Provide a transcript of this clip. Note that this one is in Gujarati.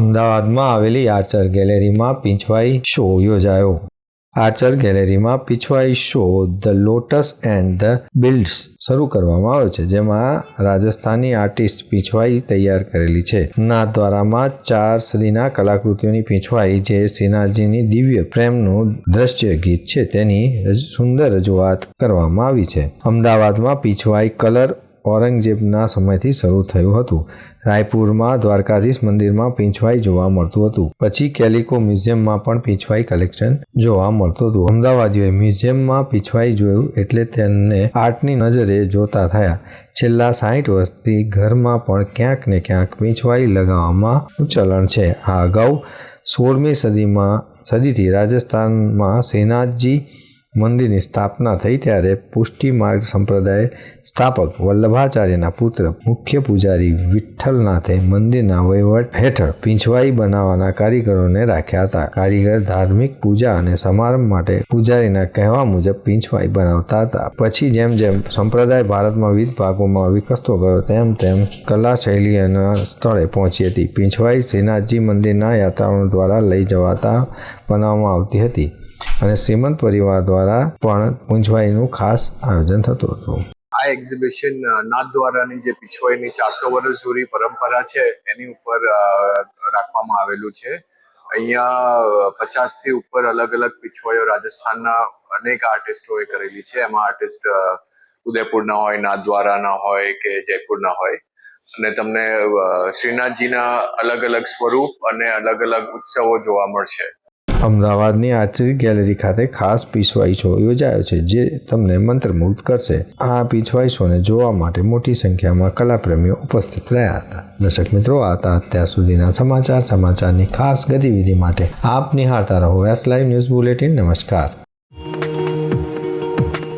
અમદાવાદમાં આવેલી આર્ચર ગેલેરીમાં પીંછવાઈ શો યોજાયો. આર્ચર ગેલેરીમાં Pichhwai show the lotus and the builds શરૂ કરવામાં આવ્યો છે, જેમાં રાજસ્થાની આર્ટિસ્ટ પીછવાઈ તૈયાર કરેલી છે. નાથદ્વારામાં ચાર સદીના કલાકૃતિઓની પીછવાઈ, જે સિનાજીની દિવ્ય પ્રેમનું દ્રશ્ય ગીત છે, તેની સુંદર રજૂઆત કરવામાં આવી છે. અમદાવાદમાં પીછવાઈ કલર ઔરંગઝેબના સમયથી શરૂ થયું હતું. રાયપુરમાં દ્વારકાધીશ મંદિરમાં પીંછવાઈ જોવા મળતું હતું. પછી કેલિકો મ્યુઝિયમમાં પણ પીંછવાઈ કલેક્શન જોવા મળતું હતું. અમદાવાદીઓએ મ્યુઝિયમમાં પીંછવાઈ જોયું એટલે તેમને આર્ટની નજરે જોતા થયા. છેલ્લા સાહીઠ વર્ષથી ઘરમાં પણ ક્યાંક ને ક્યાંક પીંછવાઈ લગાવવામાં ચલણ છે. આ અગાઉ સોળમી સદીમાં સદીથી રાજસ્થાનમાં શ્રીનાથજી મંદિરની સ્થાપના થઈ ત્યારે પુષ્ટિ માર્ગ સંપ્રદાય સ્થાપક વલ્લભાચાર્યના પુત્ર મુખ્ય પૂજારી વિઠ્ઠલનાથે મંદિરના વહીવટ હેઠળ પીંછવાઈ બનાવવાના કારીગરોને રાખ્યા હતા. કારીગર ધાર્મિક પૂજા અને સમારંભ માટે પૂજારીના કહેવા મુજબ પીંછવાઈ બનાવતા હતા. પછી જેમ જેમ સંપ્રદાય ભારતમાં વિવિધ ભાગોમાં વિકસતો ગયો, તેમ તેમ કલા શૈલીના સ્થળે પહોંચી હતી. પીંછવાઈ શ્રીનાથજી મંદિરના યાત્રાળુઓ દ્વારા લઈ જવાતા બનાવવામાં આવતી હતી. અને શ્રીમંત પરિવાર દ્વારા પણ પૂંછવાઈનું ખાસ આયોજન થતું હતું. આ એક્ઝિબિશન નાથદ્વારાની જે પીછવાઈની ચારસો વર્ષ જૂની પરંપરા છે, એની ઉપર રાખવામાં આવેલું છે. અહીંયા પચાસથી ઉપર અલગ અલગ પીછવાઈઓ રાજસ્થાનના અનેક આર્ટિસ્ટોએ કરેલી છે. એમાં આર્ટિસ્ટ ઉદયપુરના હોય નાથદ્વારાના હોય કે જયપુરના હોય. અને તમને શ્રીનાથજીના અલગ અલગ સ્વરૂપ અને અલગ અલગ ઉત્સવો જોવા મળશે. અમદાવાદની આર્ચરી ગેલેરી ખાતે ખાસ પીછવાઈ શો યોજાયો છે, જે તમને મંત્રમુગ્ધ કરશે. આ પીછવાઈ શોને જોવા માટે મોટી સંખ્યામાં કલાપ્રેમીઓ ઉપસ્થિત રહ્યા હતા. દર્શક મિત્રો હતા અત્યાર સુધીના સમાચાર. સમાચારની ખાસ ગતિવિધિ માટે આપ નિહાળતા રહો એસ લાઈવ ન્યૂઝ બુલેટિન નમસ્કાર.